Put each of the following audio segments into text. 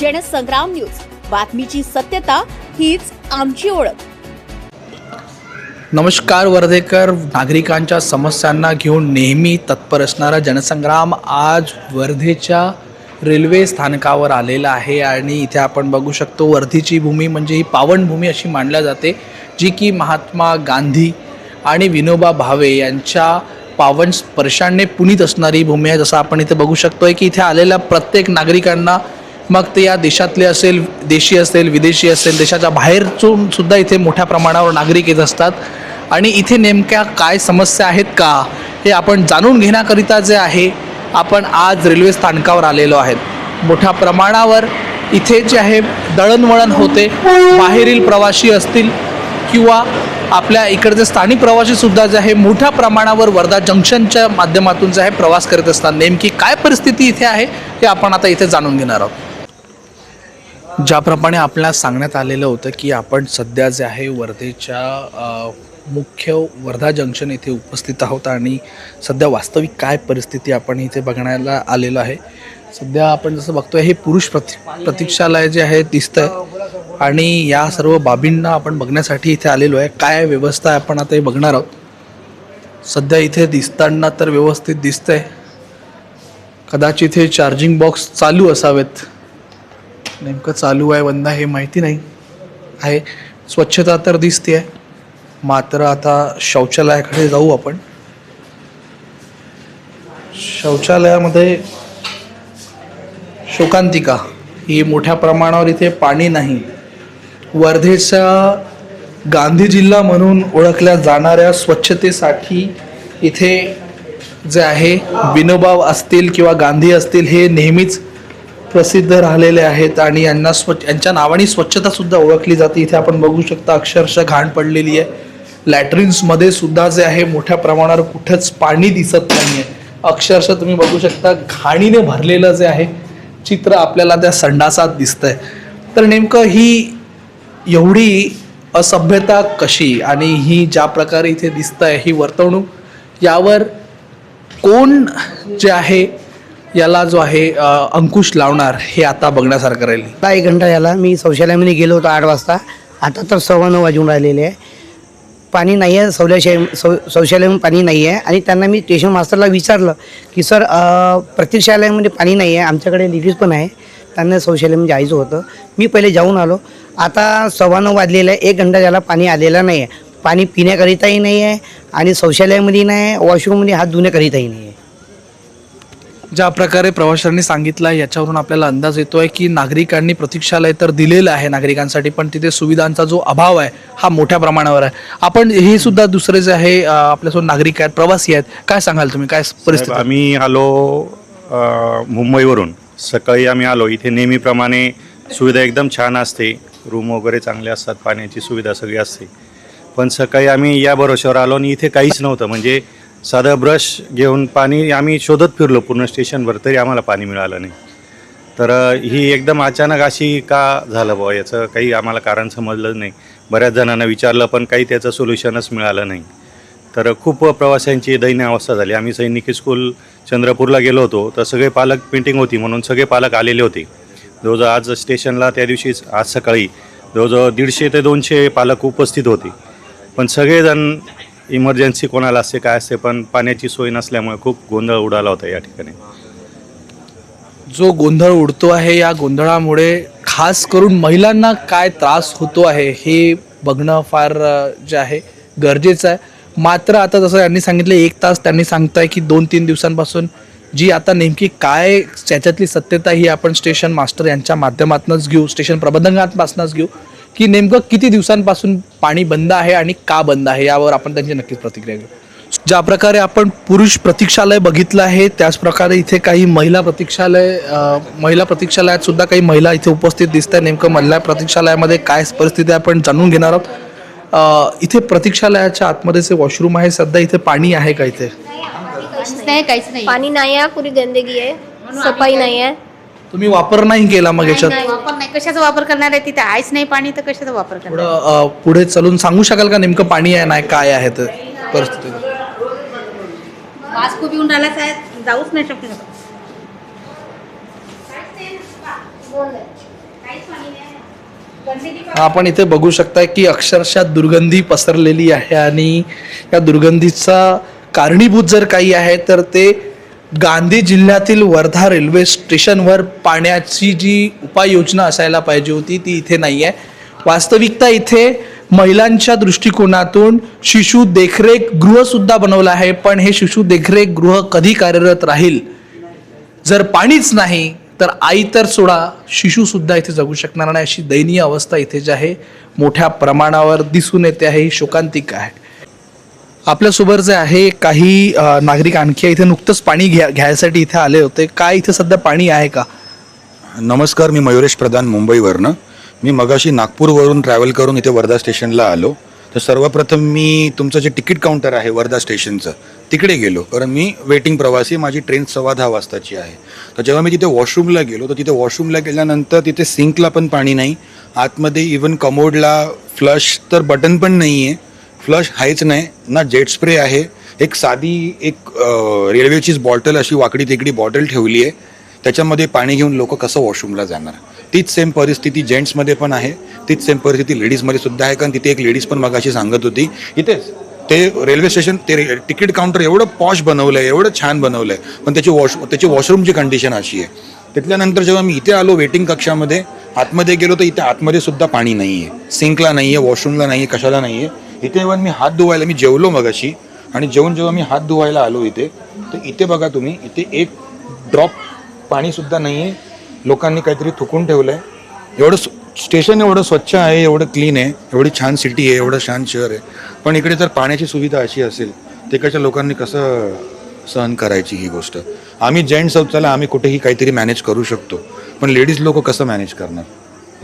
Jansangram news. बातमीची सत्यता हीच आमची ओळख. नमस्कार वर्धेकर. नागरिकांच्या समस्यांना घेऊन नेहमी तत्पर असणारा जनसंग्राम आज वर्धेच्या रेल्वे स्थानकावर आलेला आहे आणि इथे आपण बघू शकतो वर्धेची भूमी म्हणजे ही पावनभूमी अशी मानल्या जाते जी की महात्मा गांधी आणि विनोबा भावे यांच्या पावन स्पर्शाने पुनीत असणारी भूमी आहे. जसं आपण इथे बघू शकतोय की इथे आलेल्या प्रत्येक नागरिकांना मग ते या देशातले असेल देशी असेल विदेशी असेल देशाच्या बाहेरचून सुद्धा इथे मोठ्या प्रमाणावर नागरिक येत असतात. आणि इथे नेमक्या काय समस्या आहेत का हे आपण जाणून घेण्याकरिता जे आहे आपण आज रेल्वे स्थानकावर आलेलो आहेत. मोठ्या प्रमाणावर इथे जे आहे दळणवळण होते. बाहेरील प्रवासी असतील किंवा आपल्या इकडचे स्थानिक प्रवासीसुद्धा जे आहे मोठ्या प्रमाणावर वर्धा जंक्शनच्या माध्यमातून जे आहे प्रवास करत असतात. नेमकी काय परिस्थिती इथे आहे हे आपण आता इथे जाणून घेणार आहोत. ज्याप्रमाणे आपल्याला सांगण्यात आलेलं होतं की आपण सध्या जे आहे वर्धेच्या मुख्य वर्धा जंक्शन येथे उपस्थित आहोत आणि सध्या वास्तविक काय परिस्थिती आपण इथे बघण्याला आलेलो आहे. सध्या आपण जसं बघतोय हे पुरुष प्रति प्रतीक्षालय जे आहे दिसतं आणि या सर्व बाबींना आपण बघण्यासाठी इथे आलेलो आहे. काय व्यवस्था आहे आपण आता हे बघणार आहोत. सध्या इथे दिसताना तर व्यवस्थित दिसतंय. कदाचित हे चार्जिंग बॉक्स चालू असावेत. नेमकं चालू आहे वंदा हे माहिती नाही. आहे. स्वच्छता तर दिसते आहे मात्र आता शौचालयाकडे जाऊ आपण. शौचालयामध्ये शोकांतिका. ही मोठ्या प्रमाणावर इथे पाणी नाही. वर्धेचा गांधी जिल्हा म्हणून ओळखल्या जाणाऱ्या स्वच्छतेसाठी इथे जे आहे विनोबाव असतील किंवा गांधी असतील हे नेहमीच प्रसिद्ध राहिलेले आहेत आणि यांना स्वच्छ यांच्या नावाने स्वच्छता सुद्धा ओळखली जाते. इथे आपण बघू शकता अक्षरशः घाण पडलेली आहे. लॅट्रिन्समध्ये सुद्धा जे आहे मोठ्या प्रमाणावर कुठंच पाणी दिसत नाही आहे अक्षरशः तुम्ही बघू शकता घाणीने भरलेलं जे आहे चित्र आपल्याला त्या संडासात दिसतंय. तर नेमकं ही एवढी असभ्यता कशी आणि ही ज्या प्रकारे इथे दिसतंय ही वर्तवणूक यावर कोण जे आहे याला जो आहे अंकुश लावणार हे आता बघण्यासारखं राहील आता एक घंटा झाला मी शौचालयामध्ये गेलो होतो आठ वाजता. आता तर सव्वा नऊ वाजून राहिलेले आहे. पाणी नाही आहे शौचालय शौ शौचालयामध्ये पाणी नाही आहे आणि त्यांना मी स्टेशन मास्टरला विचारलं की सर प्रतीक्षालयामध्ये पाणी नाही आहे आमच्याकडे लेडीज पण आहे. त्यांना शौचालयामध्ये म्हणजे जायचं होतं. मी पहिले जाऊन आलो. आता सव्वा नऊ वाजलेलं आहे. एक घंटा झाला पाणी आलेलं नाही आहे पाणी पिण्याकरिताही नाही आहे आणि शौचालयामध्ये नाही आहे वॉशरूममध्ये हात धुण्याकरिताही नाही आहे ज्या प्रकारे प्रवाशांनी सांगितलं आहे याच्यावरून आपल्याला अंदाज येतोय की नागरिकांनी प्रतीक्षालय तर दिलेलं आहे नागरिकांसाठी पण तिथे सुविधांचा जो अभाव आहे हा मोठ्या प्रमाणावर आहे. आपण हे सुद्धा दुसरे जे आहे आपल्यासोबत नागरिक आहेत प्रवासी आहेत काय सांगाल तुम्ही? काय परिस्थिती आम्ही आलो मुंबईवरून. सकाळी आम्ही आलो इथे नेहमीप्रमाणे सुविधा एकदम छान असते. रूम वगैरे चांगले असतात पाण्याची सुविधा सगळी असते. पण सकाळी आम्ही या भरोश्यावर आलो आणि इथे काहीच नव्हतं. म्हणजे साधं ब्रश घेऊन पाणी आम्ही शोधत फिरलो पूर्ण स्टेशनवर तरी आम्हाला पाणी मिळालं नाही. तर ही एकदम अचानक अशी का झालं बुवा? याचं काही आम्हाला कारण समजलं नाही. बऱ्याच जणांना विचारलं पण काही त्याचं सोल्युशनच मिळालं नाही. तर खूप प्रवाशांची दयनीय अवस्था झाली. आम्ही सैनिकी स्कूल चंद्रपूरला गेलो होतो. तर सगळे पालक पेंटिंग होती म्हणून सगळे पालक आलेले होते. जवळजवळ आज स्टेशनला त्या दिवशीच आज सकाळी जवळजवळ दीडशे ते दोनशे पालक उपस्थित होते. पण सगळेजण इमर्जन्सी कोणाला असते काय असते पण पाण्याची सोय नसल्यामुळे खूप गोंधळ उडाला होता या ठिकाणी. जो गोंधळ उडतो आहे या गोंधळामुळे खास करून महिलांना काय त्रास होतो आहे हे बघणं फार जे आहे गरजेचं आहे. मात्र आता जसं यांनी सांगितलं एक तास त्यांनी सांगताय की दोन तीन दिवसांपासून जी आता नेमकी काय त्याच्यातली सत्यता ही आपण स्टेशन मास्टर यांच्या माध्यमातूनच घेऊ स्टेशन प्रबंधकांपासूनच घेऊ. की नेमकं किती दिवसांपासून पाणी बंद आहे आणि का बंद आहे यावर आपण त्यांची नक्कीच प्रतिक्रिया घेऊ. ज्या प्रकारे आपण पुरुष प्रतीक्षालय बघितलं आहे त्याच प्रकारे इथे काही महिला प्रतीक्षालय महिला प्रतीक्षालयात सुद्धा काही महिला इथे उपस्थित दिसत आहे नेमकं महिला प्रतीक्षालयामध्ये काय परिस्थिती आहे आपण जाणून घेणार आहोत. इथे प्रतीक्षालयाच्या आतमध्ये जे वॉशरूम आहे सध्या इथे पाणी आहे का इथे? नाही काहीच नाही. पाणी नाही आहे पुरी गंदगी आहे. सफाई नाही आहे. तुम्ही वापर नाही केला मग याच्यात? वापर नाही. कशाचा वापर करणार आहे तिथे? आहेच नाही पाणी तर कशाचा वापर करणार थोडं अ, पुढे चलून सांगू शकाल का नेमकं पाणी आहे नाही काय आहे ते परिस्थिती? वास खूप येऊन राहिला साहेब. जाऊच नाही शकतो. आपण इथे बघू शकता की अक्षरशः दुर्गंधी पसरलेली आहे आणि या दुर्गंधीचा कारणीभूत जर काही आहे तर ते गांधी जिल्ह्यातील वर्धा रेल्वे स्टेशनवर पाण्याची जी उपाययोजना असायला पाहिजे होती ती इथे नाही आहे वास्तविकता इथे महिलांच्या दृष्टिकोनातून शिशु देखरेख गृहसुद्धा बनवलं आहे पण हे शिशु देखरेख गृह कधी कार्यरत राहील? जर पाणीच नाही तर आई तर सोडा शिशुसुद्धा इथे जगू शकणार नाही अशी दयनीय अवस्था इथे जी आहे मोठ्या प्रमाणावर दिसून येते आहे ही शोकांतिक आहे. आपल्यासोबत जे आहे काही नागरिक आणखी इथे नुकतंच पाणी घ्या घ्यायसाठी इथे आले होते. काय इथे सध्या पाणी आहे का? नमस्कार मी मयुरेश प्रधान मुंबईवरनं. मी मगाशी नागपूरवरून ट्रॅव्हल करून इथे वर्धा स्टेशनला आलो. तर सर्वप्रथम मी तुमचं जे तिकीट काउंटर आहे वर्धा स्टेशनचं तिकडे गेलो. कारण मी वेटिंग प्रवासी माझी ट्रेन सव्वा दहा वाजताची आहे. तर जेव्हा मी तिथे वॉशरूमला गेलो तर तिथे वॉशरूमला गेल्यानंतर तिथे सिंकला पण पाणी नाही. आतमध्ये इवन कमोडला फ्लश तर बटन पण नाही आहे फ्लश आहेच नाही ना जेट स्प्रे आहे. एक साधी एक रेल्वेचीच बॉटल अशी वाकडी तिकडी बॉटल ठेवली आहे. त्याच्यामध्ये पाणी घेऊन लोक कसं वॉशरूमला जाणार? तीच सेम परिस्थिती जेंट्समध्ये पण आहे. तीच सेम परिस्थिती लेडीजमध्ये सुद्धा आहे. कारण तिथे एक लेडीज पण मगाशी सांगत होती इथेच ते रेल्वे स्टेशन ते रे- तिकीट काउंटर एवढं पॉश बनवलं आहे एवढं छान बनवलं आहे पण त्याची वॉश त्याची वॉशरूमची कंडिशन अशी आहे. तिथल्यानंतर जेव्हा मी इथे आलो वेटिंग कक्षामध्ये आतमध्ये गेलो तर इथे आतमध्ये सुद्धा पाणी नाही आहे सिंकला नाही आहे वॉशरूमला नाही आहे कशाला नाही आहे इथे इव्हन मी हात धुवायला मी जेवलो मगाशी आणि जेवण जेव्हा मी हात धुवायला आलो इथे तर इथे बघा तुम्ही इथे एक ड्रॉप पाणीसुद्धा नाही आहे लोकांनी काहीतरी थुकून ठेवलं आहे एवढं स्टेशन एवढं स्वच्छ आहे एवढं क्लीन आहे एवढी छान सिटी आहे एवढं छान शहर आहे. पण इकडे जर पाण्याची सुविधा अशी असेल तिकडच्या लोकांनी कसं सहन करायची ही गोष्ट? आम्ही जेंट्स आहोत चला आम्ही कुठेही काहीतरी मॅनेज करू शकतो. पण लेडीज लोक कसं मॅनेज करणार?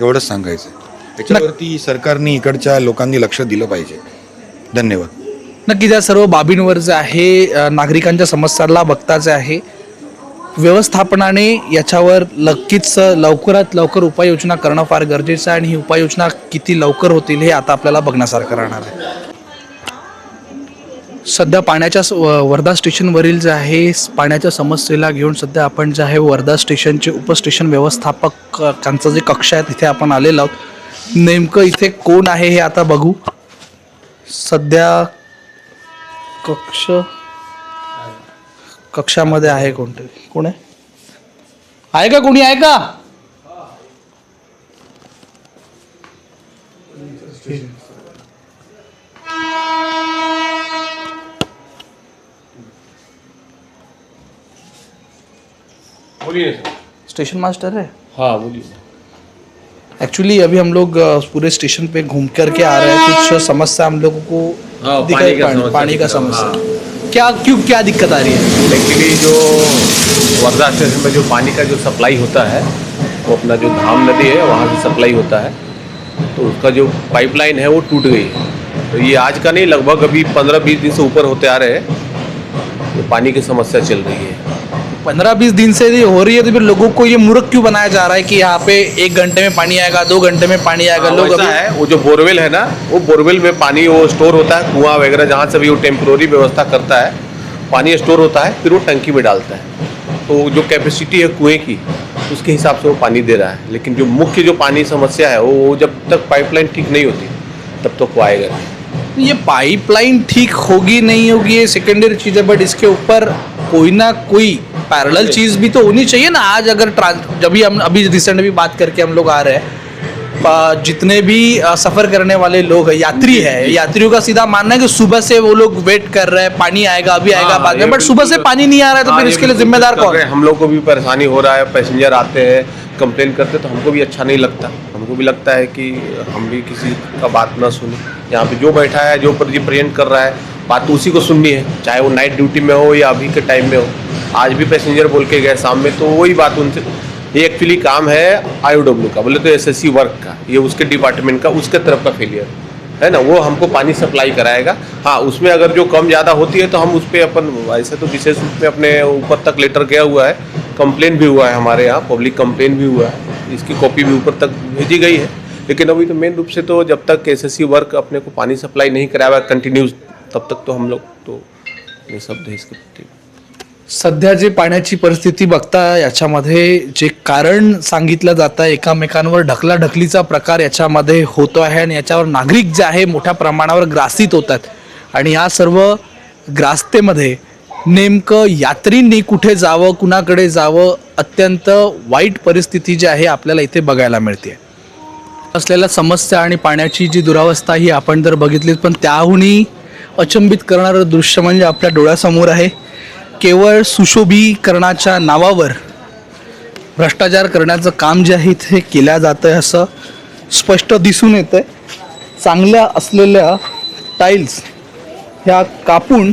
एवढंच सांगायचं त्याच्यावरती सरकारने इकडच्या लोकांनी लक्ष दिलं पाहिजे. धन्यवाद. नक्की त्या सर्व बाबींवर जे आहे नागरिकांच्या समस्यांना बघताचे आहे व्यवस्थापनाने याच्यावर नक्कीच लवकरात लवकर उपाययोजना करणं फार गरजेचं आहे आणि ही उपाययोजना किती लवकर होतील हे आता आपल्याला बघण्यासारखं राहणार आहे. सध्या पाण्याच्या वर्धा स्टेशनवरील जे आहे पाण्याच्या समस्येला घेऊन सध्या आपण जे आहे वर्धा स्टेशनचे उपस्टेशन व्यवस्थापक त्यांचं जे कक्ष आहे तिथे आपण आलेलो आहोत. नेमकं इथे कोण आहे हे आता बघू. सध्या कक्ष कक्षामध्ये आहे कोणते? कोण आहे? आहे का कोणी? आहे का? स्टेशन मास्टर है हाँ बोलिए. एक्चुअली अभी हम लोग पूरे स्टेशन पे घूम करके आ रहे हैं। कुछ समस्या हम लोगों को हाँ, दिखाई पानी का पानी, समस्या पानी का समस्या। क्या क्यों क्या दिक्कत आ रही है? एक्चुअली जो वर्धा स्टेशन में जो पानी का जो सप्लाई होता है वो अपना जो धाम नदी है वहाँ से सप्लाई होता है। तो उसका जो पाइपलाइन है वो टूट गई। है तो ये आज का नहीं लगभग अभी पंद्रह बीस दिन से ऊपर होते आ रहे हैं। तो पानी की समस्या चल रही है। पंद्रह बीस दिन से ये हो रही है तो फिर लोगों को ये मूर्ख क्यों बनाया जा रहा है कि यहाँ पे एक घंटे में पानी आएगा दो घंटे में पानी आएगा? हाँ, लोग अभी है वो जो बोरवेल है ना वो बोरवेल में पानी वो स्टोर होता है कुआँ वगैरह जहाँ से भी वो टेम्प्रोरी व्यवस्था करता है पानी स्टोर होता है फिर वो टंकी में डालता है। तो जो कैपेसिटी है कुएँ की उसके हिसाब से वो पानी दे रहा है। लेकिन जो मुख्य जो पानी समस्या है वो वो जब तक पाइपलाइन ठीक नहीं होती तब तक वो आएगा नहीं। ये पाइपलाइन ठीक होगी नहीं होगी ये सेकेंडरी चीज़ है बट इसके ऊपर कोई ना कोई पैरेलल चीज़ भी तो होनी चाहिए ना। आज अगर ट्रांस जब भी हम अभी रिसेंट अभी बात करके हम लोग आ रहे हैं जितने भी सफ़र करने वाले लोग हैं यात्री है यात्रियों का सीधा मानना है कि सुबह से वो लोग वेट कर रहे हैं पानी आएगा अभी आएगा हाँ, बाद में। बट सुबह से पानी नहीं आ रहा है तो हाँ, फिर इसके लिए जिम्मेदार कौन है? हम लोग को भी परेशानी हो रहा है पैसेंजर आते हैं कंप्लेन करते तो हमको भी अच्छा नहीं लगता। हमको भी लगता है कि हम भी किसी का बात ना सुने। यहाँ पे जो बैठा है जो रिप्रेजेंट कर रहा है बात तो उसी को सुननी है, चाहे वो नाइट ड्यूटी में हो या अभी के टाइम में हो। आज भी पैसेंजर बोल के गए शाम में तो वही बात उनसे, ये एक्चुअली काम है आई का, बोले तो एसएससी वर्क का, ये उसके डिपार्टमेंट का, उसके तरफ़ का फेलियर है ना? वो हमको पानी सप्लाई कराएगा। हाँ उसमें अगर जो कम ज़्यादा होती है तो हम उस पर अपन, ऐसे तो विशेष रूप में अपने ऊपर तक लेटर गया हुआ है कंप्लेन भी हुआ है हमारे यहाँ पब्लिक कंप्लेन भी हुआ है, इसकी कॉपी भी ऊपर तक भेजी गई है। लेकिन अभी तो मेन रूप से तो जब तक एसएससी वर्क अपने को पानी सप्लाई नहीं कराया कंटिन्यूज तब तक तो हम लोग तो ये सब देश के प्रति सध्या जे पाण्याची परिस्थिती बघता याच्यामध्ये जे कारण सांगितलं जातं एकामेकांवर ढकलाढकलीचा प्रकार याच्यामध्ये होतो आहे आणि याच्यावर नागरिक जे आहे मोठ्या प्रमाणावर ग्रासित होतात आणि या सर्व ग्रास्तेमध्ये नेमकं यात्रींनी कुठे जावं कुणाकडे जावं अत्यंत वाईट परिस्थिती जी आहे आपल्याला इथे बघायला मिळते. असलेल्या समस्या आणि पाण्याची जी दुरावस्था ही आपण जर बघितली पण त्याहूनही अचंबित करणारं दृश्य म्हणजे आपल्या डोळ्यासमोर आहे. केवळ सुशोभीकरणाच्या नावावर भ्रष्टाचार करण्याचं काम जे आहे इथे केल्या जातं आहे असं स्पष्ट दिसून येतं आहे चांगल्या असलेल्या टाईल्स ह्या कापून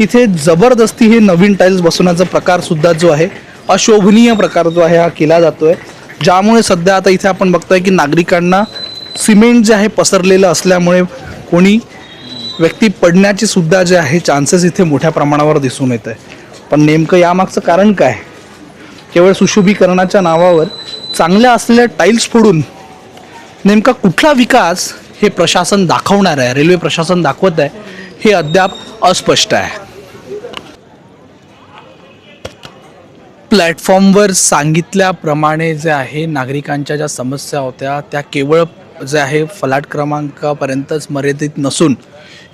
इथे जबरदस्ती हे नवीन टाईल्स बसवण्याचा प्रकारसुद्धा जो आहे अशोभनीय प्रकार जो आहे हा केला जातो आहे ज्यामुळे सध्या आता इथे आपण बघतोय की नागरिकांना सिमेंट जे आहे पसरलेलं असल्यामुळे कोणी व्यक्ती पडण्याचे सुद्धा जे आहे चान्सेस इथे मोठ्या प्रमाणावर दिसून येत आहे पण नेमकं यामागचं कारण काय? केवळ सुशोभीकरणाच्या नावावर चांगल्या असलेल्या टाईल्स फोडून नेमका कुठला विकास हे प्रशासन दाखवणार आहे रेल्वे प्रशासन दाखवत आहे हे अद्याप अस्पष्ट आहे. प्लॅटफॉर्मवर सांगितल्याप्रमाणे जे आहे नागरिकांच्या ज्या समस्या होत्या त्या केवळ जे आहे फलाट क्रमांकापर्यंतच मर्यादित नसून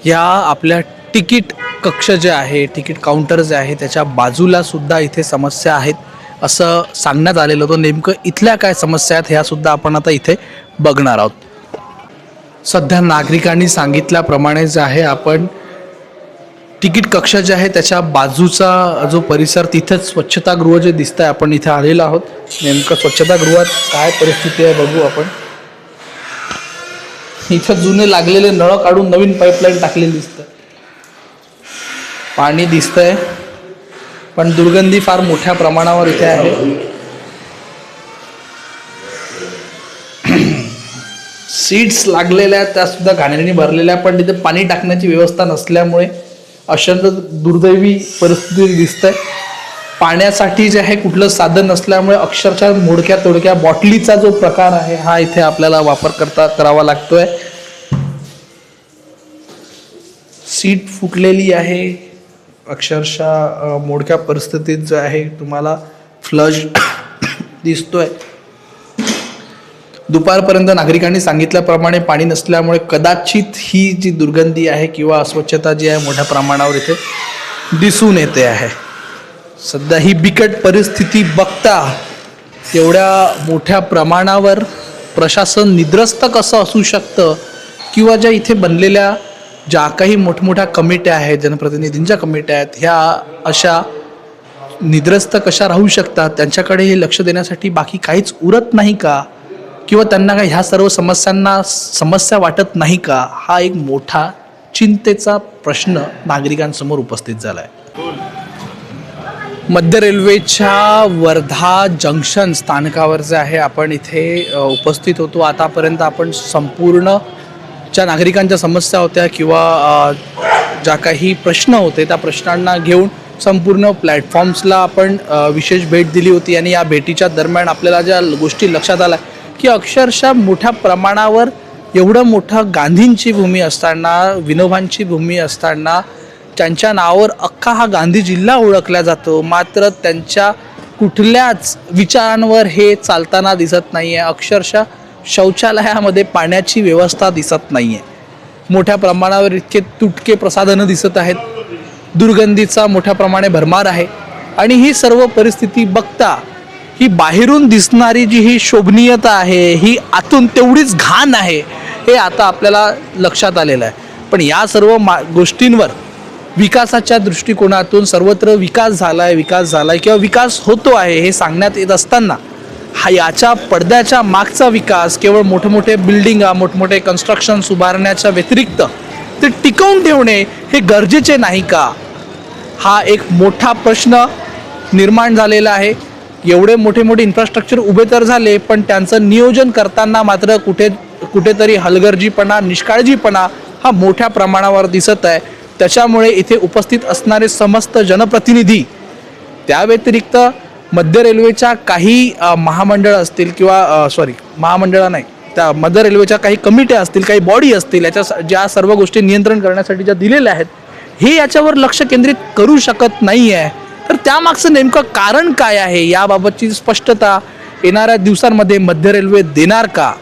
या आपल्या तिकीट कक्ष जे आहे तिकीट काउंटर जे आहे त्याच्या बाजूला सुद्धा इथे समस्या आहेत असं सांगण्यात आलेलं होतं. नेमकं इथल्या काय समस्या आहेत ह्यासुद्धा आपण आता इथे बघणार आहोत. सध्या नागरिकांनी सांगितल्याप्रमाणे जे आहे आपण तिकीट कक्ष जे आहे त्याच्या बाजूचा जो परिसर तिथेच स्वच्छतागृह जे दिसतं आहे आपण इथे आलेलो आहोत. नेमकं स्वच्छतागृहात काय परिस्थिती आहे बघू आपण. इथं जुने लागलेले नळ काढून नवीन पाईपलाईन टाकलेली दिसतं पाणी दिसतंय पण दुर्गंधी फार मोठ्या प्रमाणावर इथे आहे. सीट्स लागलेल्या त्या सुद्धा घाणेरणी भरलेल्या पण तिथे पाणी टाकण्याची व्यवस्था नसल्यामुळे अत्यंत दुर्दैवी परिस्थिती दिसतंय. पाण्यासाठी जे आहे कुठलं साधन नसल्यामुळे अक्षरशः मोडक्या तोडक्या बॉटलीचा जो प्रकार आहे हा इथे आपल्याला वापर करता करावा लागतोय. सीट फुटलेली आहे. अक्षरशः मोडक्या परिस्थितीत जो आहे तुम्हाला फ्लश दिसतोय. दुपारपर्यंत नागरिकांनी सांगितल्याप्रमाणे पाणी नसल्यामुळे कदाचित ही जी दुर्गंधी आहे किंवा अस्वच्छता जी आहे मोठ्या प्रमाणावर इथे दिसून येते आहे. सध्या ही बिकट परिस्थिती बघता एवढ्या मोठ्या प्रमाणावर प्रशासन निद्रस्त कसं असू शकतं? किंवा ज्या इथे बनलेल्या ज्या काही मोठमोठ्या कमिट्या आहेत जनप्रतिनिधींच्या कमिट्या आहेत ह्या अशा निद्रस्त कशा राहू शकतात? त्यांच्याकडे हे लक्ष देण्यासाठी बाकी काहीच उरत नाही का? किंवा त्यांना काही ह्या सर्व समस्यांना समस्या वाटत नाही का? हा एक मोठा चिंतेचा प्रश्न नागरिकांसमोर उपस्थित झाला आहे मध्य रेल्वेच्या वर्धा जंक्शन स्थानकावर जे आहे. आपण इथे उपस्थित होतो. आतापर्यंत आपण संपूर्ण ज्या नागरिकांच्या समस्या होत्या किंवा ज्या काही प्रश्न होते त्या प्रश्नांना घेऊन संपूर्ण प्लॅटफॉर्म्सला आपण विशेष भेट दिली होती. आणि या भेटीच्या दरम्यान आपल्याला ज्या गोष्टी लक्षात आल्या की अक्षरशः मोठ्या प्रमाणावर एवढं मोठं गांधींची भूमी असताना विनोबांची भूमी असताना त्यांच्या नावावर अख्खा हा गांधी जिल्हा ओळखला जातो. मात्र त्यांच्या कुठल्याच विचारांवर हे चालताना दिसत नाही आहे अक्षरशः शौचालयामध्ये पाण्याची व्यवस्था दिसत नाही आहे मोठ्या प्रमाणावर इतके तुटके प्रसाधनं दिसत आहेत. दुर्गंधीचा मोठ्या प्रमाणे भरमार आहे. आणि ही सर्व परिस्थिती बघता ही बाहेरून दिसणारी जी ही शोभनीयता आहे ही आतून तेवढीच घाण आहे हे आता आपल्याला लक्षात आलेलं आहे. पण या सर्व मा गोष्टींवर विकासाच्या दृष्टिकोनातून सर्वत्र विकास झाला आहे विकास झाला आहे किंवा विकास होतो आहे हे सांगण्यात येत असताना हा याच्या पडद्याच्या मागचा विकास केवळ मोठमोठे बिल्डिंगा मोठमोठे कन्स्ट्रक्शन्स उभारण्याच्या व्यतिरिक्त ते टिकवून ठेवणे हे गरजेचे नाही का? हा एक मोठा प्रश्न निर्माण झालेला आहे. एवढे मोठे मोठे इन्फ्रास्ट्रक्चर उभे तर झाले पण त्यांचं नियोजन करताना मात्र कुठे कुठेतरी हलगर्जीपणा निष्काळजीपणा हा मोठ्या प्रमाणावर दिसत आहे. त्याच्यामुळे इथे उपस्थित असणारे समस्त जनप्रतिनिधी त्या व्यतिरिक्त मध्य रेल्वेच्या काही महामंडळ असतील किंवा सॉरी महामंडळं नाही त्या मध्य रेल्वेच्या काही कमिट्या असतील काही बॉडी असतील याच्या ज्या सर्व गोष्टी नियंत्रण करण्यासाठी ज्या दिलेल्या आहेत हे याच्यावर लक्ष केंद्रित करू शकत नाही आहे तर त्यामागचं नेमकं कारण काय आहे याबाबतची स्पष्टता येणाऱ्या दिवसांमध्ये मध्य रेल्वे देणार का?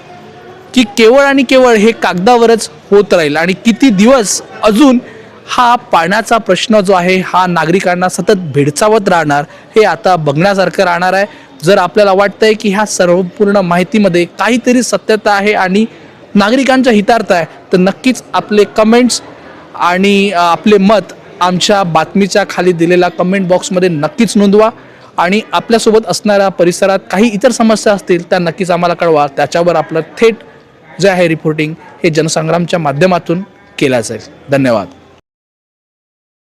की केवळ आणि केवळ हे कागदावरच होत राहील आणि किती दिवस अजून हा पाण्याचा प्रश्न जो आहे हा नागरिकांना सतत भेडसावत राहणार हे आता बघण्यासारखं राहणार आहे. जर आपल्याला वाटतंय की ह्या सर्वपूर्ण माहितीमध्ये काहीतरी सत्यता आहे आणि नागरिकांच्या हितार्थ आहे तर नक्कीच आपले कमेंट्स आणि आपले मत आमच्या बातमीच्या खाली दिलेल्या कमेंट बॉक्समध्ये नक्कीच नोंदवा. आणि आपल्यासोबत असणाऱ्या परिसरात काही इतर समस्या असतील त्या नक्कीच आम्हाला कळवा. त्याच्यावर आपलं थेट जे आहे रिपोर्टिंग हे जनसंग्रामच्या माध्यमातून केलं जाईल. धन्यवाद.